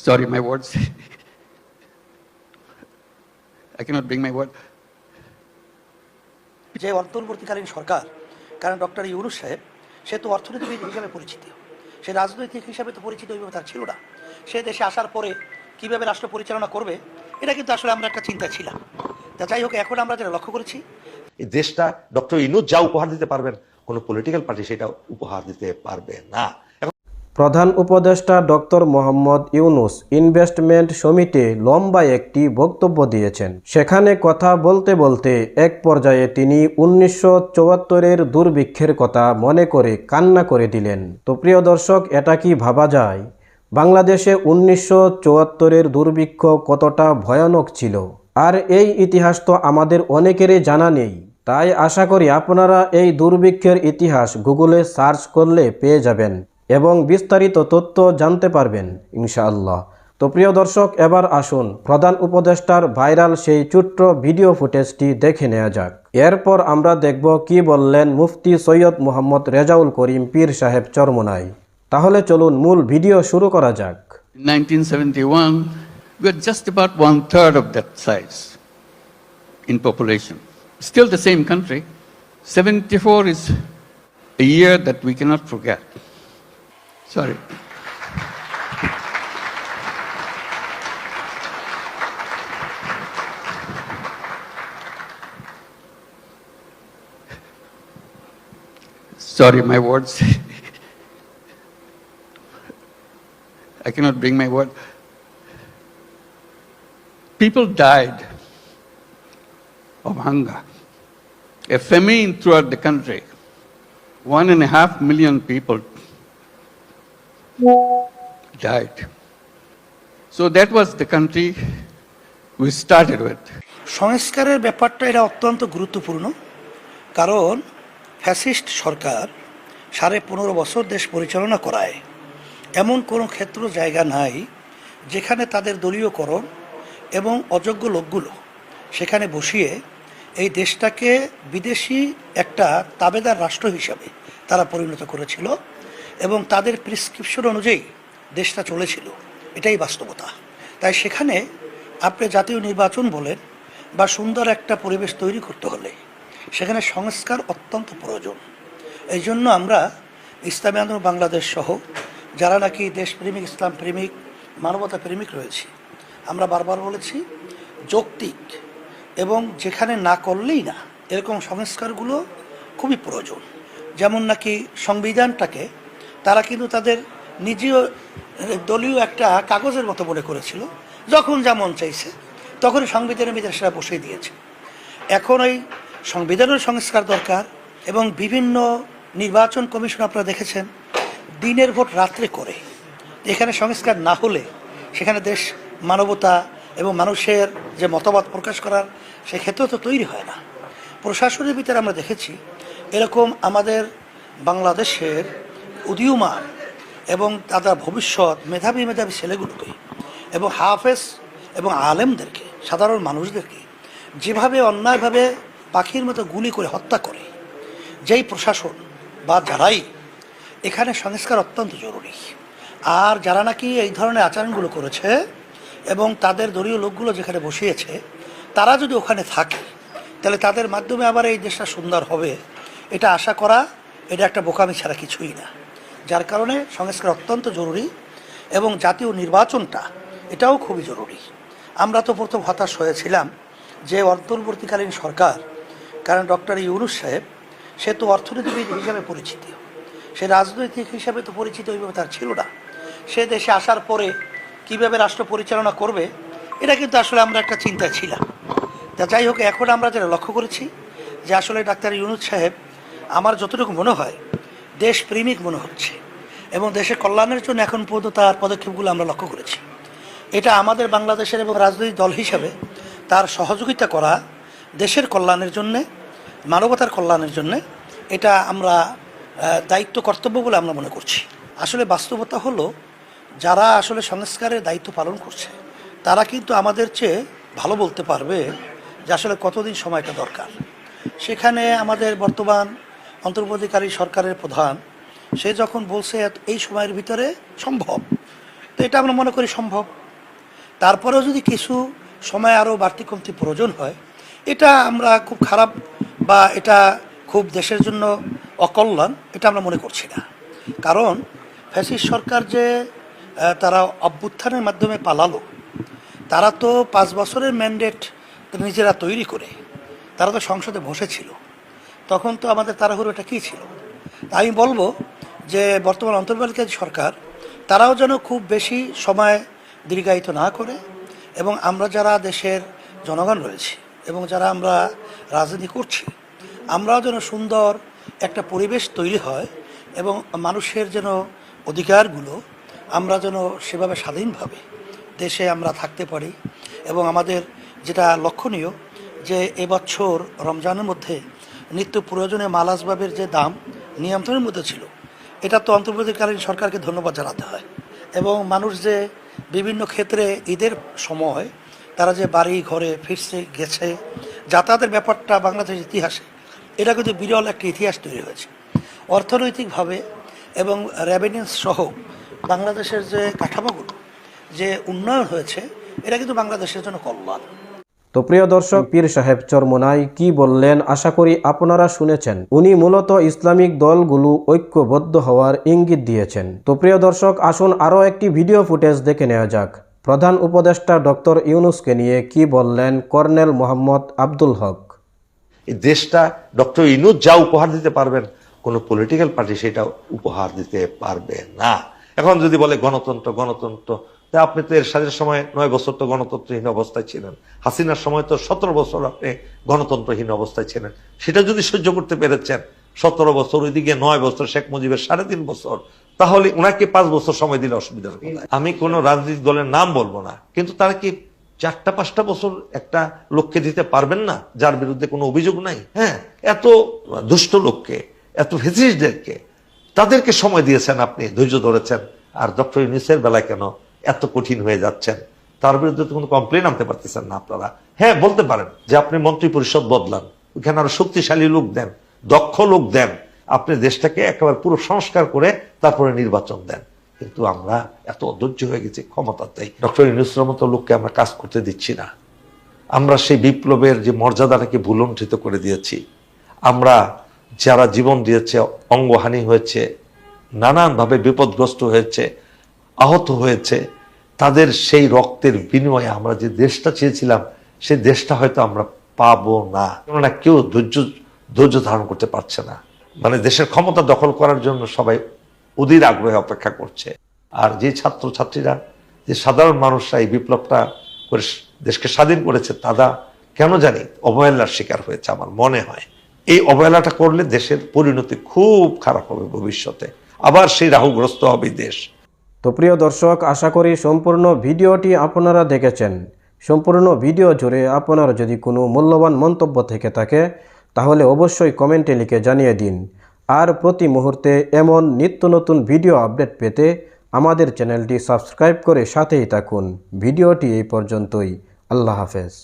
Sorry, my words. I cannot bring my word. যে অন্তর্বর্তীকালীন সরকার কারণ ডক্টর ইউনুস সাহেব সে তো অর্থনীতিবিদ হিসাবে পরিচিত সে রাজনৈতিক হিসাবে তো পরিচিত ওইভাবে তার ছিল না সে দেশে আসার পরে কীভাবে রাষ্ট্র পরিচালনা করবে এটা কিন্তু আসলে আমরা একটা চিন্তা ছিলাম তা যাই হোক এখন আমরা যেটা লক্ষ্য করেছি এই দেশটা ডক্টর ইনুজ যা উপহার দিতে পারবেন কোনো পলিটিক্যাল পার্টি সেটা উপহার দিতে পারবে না প্রধান উপদেষ্টা ডক্টর মোহাম্মদ ইউনুস ইনভেস্টমেন্ট সমিতি লম্বা একটি বক্তব্য দিয়েছেন। সেখানে কথা বলতে বলতে এক পর্যায়ে তিনি উনিশশো চুয়াত্তরের দুর্ভিক্ষের কথা মনে করে কান্না করে দিলেন। তো প্রিয় দর্শক, এটা কি ভাবা যায়? বাংলাদেশে উনিশশো চুয়াত্তরের দুর্ভিক্ষ কতটা ভয়ানক ছিল? আর এই ইতিহাস তো আমাদের অনেকেরই জানা নেই। তাই আশা করি আপনারা এই দুর্ভিক্ষের ইতিহাস গুগলে সার্চ করলে পেয়ে যাবেন। এবং বিস্তারিত তথ্য জানতে পারবেন ইনশাআল্লাহ তো প্রিয় দর্শক এবার আসুন প্রধান উপদেষ্টার ভাইরাল সেই ছোট্ট ভিডিও ফুটেজটি দেখে নেওয়া যাক এরপর আমরা দেখব কি বললেন মুফতি সৈয়দ মোহাম্মদ রেজাউল করিম পীর সাহেব চরমনাই তাহলে চলুন মূল ভিডিও শুরু করা যাক In 1971, we were just about one third of that size in population. Still the same country. 74 is a year that we cannot forget. Sorry. Sorry, my words. I cannot bring my word. People died of hunger. A famine throughout the country. One and a half million people died. So that was the country we started with. সংস্কারের ব্যাপারটা এটা অত্যন্ত গুরুত্বপূর্ণ, কারণ fascist সরকার সাড়ে পনেরো বছর দেশ পরিচালনা করায় এমন কোনো ক্ষেত্র জায়গা নাই যেখানে তাদের দলীয়করণ এবং অযোগ্য লোকগুলো সেখানে বসিয়ে এই দেশটাকে বিদেশি একটা তাবেদার রাষ্ট্র হিসাবে তারা পরিণত করেছিল এবং তাদের প্রিসক্রিপশন অনুযায়ী দেশটা চলেছিল। এটাই বাস্তবতা। তাই সেখানে আপনি জাতীয় নির্বাচন বলেন বা সুন্দর একটা পরিবেশ তৈরি করতে হলে সেখানে সংস্কার অত্যন্ত প্রয়োজন। এই জন্য আমরা ইসলামী আন্দোলন বাংলাদেশ সহ যারা নাকি দেশপ্রেমিক ইসলাম প্রেমিক মানবতা প্রেমিক রয়েছে, আমরা বারবার বলেছি, যৌক্তিক এবং যেখানে না করলেই না এরকম সংস্কারগুলো খুবই প্রয়োজন। যেমন নাকি সংবিধানটাকে তারা কিন্তু তাদের নিজীয় দলীয় একটা কাগজের মতো মনে করেছিল, যখন যেমন চাইছে, তখনই সংবিধানের ভিতরে সেটা বসিয়ে দিয়েছে। এখন ওই সংবিধানের সংস্কার দরকার এবং বিভিন্ন নির্বাচন কমিশন আপনারা দেখেছেন, দিনের ভোট রাত্রে করে। এখানে সংস্কার না হলে সেখানে দেশ মানবতা এবং মানুষের যে মতামত প্রকাশ করার, সে ক্ষেত্র তো তৈরি হয় না। প্রশাসনের ভিতরে আমরা দেখেছি, এরকম আমাদের বাংলাদেশের উদীয়মান এবং তাদের ভবিষ্যৎ মেধাবী মেধাবী ছেলেগুলোকে এবং হাফেজ এবং আলেমদেরকে, সাধারণ মানুষদেরকে যেভাবে অন্যায়ভাবে পাখির মতো গুলি করে হত্যা করে, যেই প্রশাসন বা যারাই, এখানে সংস্কার অত্যন্ত জরুরি। আর যারা নাকি এই ধরনের আচরণগুলো করেছে এবং তাদের দলীয় লোকগুলো যেখানে বসিয়েছে, তারা যদি ওখানে থাকে, তাহলে তাদের মাধ্যমে আবার এই দেশটা সুন্দর হবে। এটা আশা করা, এটা একটা বোকামি ছাড়া কিছুই না। যার কারণে সংস্কার অত্যন্ত জরুরি এবং জাতীয় নির্বাচনটা এটাও খুবই জরুরি। আমরা তো প্রথম হতাশ হয়েছিলাম যে অন্তর্বর্তীকালীন সরকার, কারণ ডক্টর ইউনুস সাহেব, সে তো অর্থনীতিবিদ হিসাবে পরিচিত। সে রাজনৈতিক হিসাবে তো পরিচিত ওইভাবে তার ছিল না। সে দেশে আসার পরে কীভাবে রাষ্ট্র পরিচালনা করবে, এটা কিন্তু আসলে আমরা একটা চিন্তায় ছিলাম। তা যাই হোক, এখন আমরা যেটা লক্ষ্য করেছি যে আসলে ডাক্তার ইউনুস সাহেব, আমার যতটুকু মনে হয় দেশপ্রেমিক মনে হচ্ছে এবং দেশের কল্যাণের জন্য এখন পর্যন্ত তার পদক্ষেপগুলো আমরা লক্ষ্য করেছি। এটা আমাদের বাংলাদেশের এবং রাজনৈতিক দল হিসাবে তার সহযোগিতা করা, দেশের কল্যাণের জন্যে, মানবতার কল্যাণের জন্যে, এটা আমরা দায়িত্ব কর্তব্য বলে আমরা মনে করছি। আসলে বাস্তবতা হলো, যারা আসলে সংস্কারের দায়িত্ব পালন করছে, তারা কিন্তু আমাদের চেয়ে ভালো বলতে পারবে যে আসলে কতদিন সময়টা দরকার। সেখানে আমাদের বর্তমান অন্তর্বর্তীকারী সরকারের প্রধান, সে যখন বলছে এই সময়ের ভিতরে সম্ভব। তো এটা আমরা মনে করি সম্ভব। তারপরেও যদি কিছু সময় আরও বাড়তি কমতি প্রয়োজন হয়, এটা আমরা খুব খারাপ বা এটা খুব দেশের জন্য অকল্যাণ, এটা আমরা মনে করছি না। কারণ ফ্যাসিস্ট সরকার যে তারা অভ্যুত্থানের মাধ্যমে পালালো, তারা তো পাঁচ বছরের ম্যান্ডেট নিজেরা তৈরি করে, তারা তো সংসদে বসেছিল। তখন তো আমাদের তাড়াহুড়োটা কী ছিল? আমি বলব যে বর্তমান অন্তর্বর্তীকালীন সরকার, তারাও যেন খুব বেশি সময় দীর্ঘায়িত না করে এবং আমরা যারা দেশের জনগণ রয়েছি এবং যারা আমরা রাজনীতি করছি, আমরাও যেন সুন্দর একটা পরিবেশ তৈরি হয় এবং মানুষের যেন অধিকারগুলো আমরা যেন সেভাবে স্বাধীনভাবে দেশে আমরা থাকতে পারি এবং আমাদের যেটা লক্ষণীয় যে এবছর রমজানের মধ্যে নিত্য প্রয়োজনে মাল আসবাবের যে দাম নিয়ন্ত্রণের মধ্যে ছিল, এটা তো অন্তর্বর্তীকালীন সরকারকে ধন্যবাদ জানাতে হয়। এবং মানুষ যে বিভিন্ন ক্ষেত্রে ঈদের সময় তারা যে বাড়ি, ঘরে ফিরছে, গেছে, যাতায়াতের ব্যাপারটা বাংলাদেশের ইতিহাসে, এটা কিন্তু বিরল একটা ইতিহাস তৈরি হয়েছে। অর্থনৈতিকভাবে এবং রেভিনিউস সহ বাংলাদেশের যে কাঠামোগুলো, যে উন্নয়ন হয়েছে, এটা কিন্তু বাংলাদেশের জন্য কল্যাণ। তো প্রিয় দর্শক, পীর সাহেব চরমোনাই কি বললেন আশা করি আপনারা শুনেছেন। উনি মূলত ইসলামিক দলগুলো ঐক্যবদ্ধ হওয়ার ইঙ্গিত দিয়েছেন। তো প্রিয় দর্শক, আসুন আরও একটি ভিডিও ফুটেজ দেখে নেওয়া যাক। প্রধান উপদেষ্টা ডক্টর ইউনুসকে নিয়ে কি বললেন কর্নেল মোহাম্মদ আব্দুল হক? এই দেশটা ডক্টর ইউনুস যা উপহার দিতে পারবেন, কোন পলিটিক্যাল পার্টি সেটা উপহার দিতে পারবে না। এখন যদি বলে গণতন্ত্র গণতন্ত্র তা আপনি তো এর সাথে সময় নয় বছর তো গণতন্ত্রহীন অবস্থায় ছিলেন। হাসিনার সময় তো সতেরো বছর আপনি গণতন্ত্রহীন অবস্থায় ছিলেন। সেটা যদি সহ্য করতে পেরেছেন সতেরো বছর, ওইদিকে নয় বছর, শেখ মুজিবের সাড়ে তিন বছর, তাহলে ওনাকে পাঁচ বছর সময় দিলে অসুবিধা হবে আমি কোনো রাজনৈতিক দলের নাম বলব না, কিন্তু তারা কি চারটা পাঁচটা বছর একটা লোককে দিতে পারবেন না, যার বিরুদ্ধে কোনো অভিযোগ নাই? হ্যাঁ এত দুষ্ট লোককে, এত ফেসিস্টদেরকে, তাদেরকে সময় দিয়েছেন আপনি, ধৈর্য ধরেছেন। আর ডক্টর ইউনিসের বেলায় কেন এত কঠিন হয়ে যাচ্ছেন। তার বিরুদ্ধে তো কোনো কমপ্লেন আনতে পারতেছেন না আপনারা। হ্যাঁ বলতে পারেন যে আপনি মন্ত্রী পরিষদ বদলান। ওইখানে আরও শক্তিশালী লোক দেন, দক্ষ লোক দেন। আপনি দেশটাকে একেবারে পুরো সংস্কার করে তারপরে নির্বাচন দেন। কিন্তু আমরা এত অধৈর্য হয়ে গেছি ক্ষমতাতেই ডক্টর ইউনুসের মতো লোককে আমরা কাজ করতে দিচ্ছি না। আমরা সেই বিপ্লবের যে মর্যাদাটাকে ভুলণ্ঠিত করে দিয়েছি। আমরা যারা জীবন দিয়েছে, অঙ্গহানি হয়েছে, নানানভাবে বিপদগ্রস্ত হয়েছে আহত হয়েছে, তাদের সেই রক্তের বিনিময়ে আমরা যে দেশটা চেয়েছিলাম সেই দেশটা হয়তো আমরা পাবো না। কেননা কেউ ধৈর্য ধৈর্য ধারণ করতে পারছে না। মানে দেশের ক্ষমতা দখল করার জন্য সবাই অধীর আগ্রহে অপেক্ষা করছে। আর যে ছাত্র ছাত্রীরা যে সাধারণ মানুষরা এই বিপ্লবটা করে দেশকে স্বাধীন করেছে, তারা কেন জানি অবহেলার শিকার হয়েছে আমার মনে হয়। এই অবহেলাটা করলে দেশের পরিণতি খুব খারাপ হবে ভবিষ্যতে। আবার সেই রাহুগ্রস্ত হবে দেশ। তো প্রিয় দর্শক, আশা করি সম্পূর্ণ ভিডিওটি আপনারা দেখেছেন। সম্পূর্ণ ভিডিও জুড়ে আপনার যদি কোনো মূল্যবান মন্তব্য থেকে থাকে, তাহলে অবশ্যই কমেন্টে লিখে জানিয়ে দিন। আর প্রতি মুহূর্তে এমন নিত্য নতুন ভিডিও আপডেট পেতে আমাদের চ্যানেলটি সাবস্ক্রাইব করে সাথেই থাকুন। ভিডিওটি এই পর্যন্তই। আল্লাহ হাফেজ।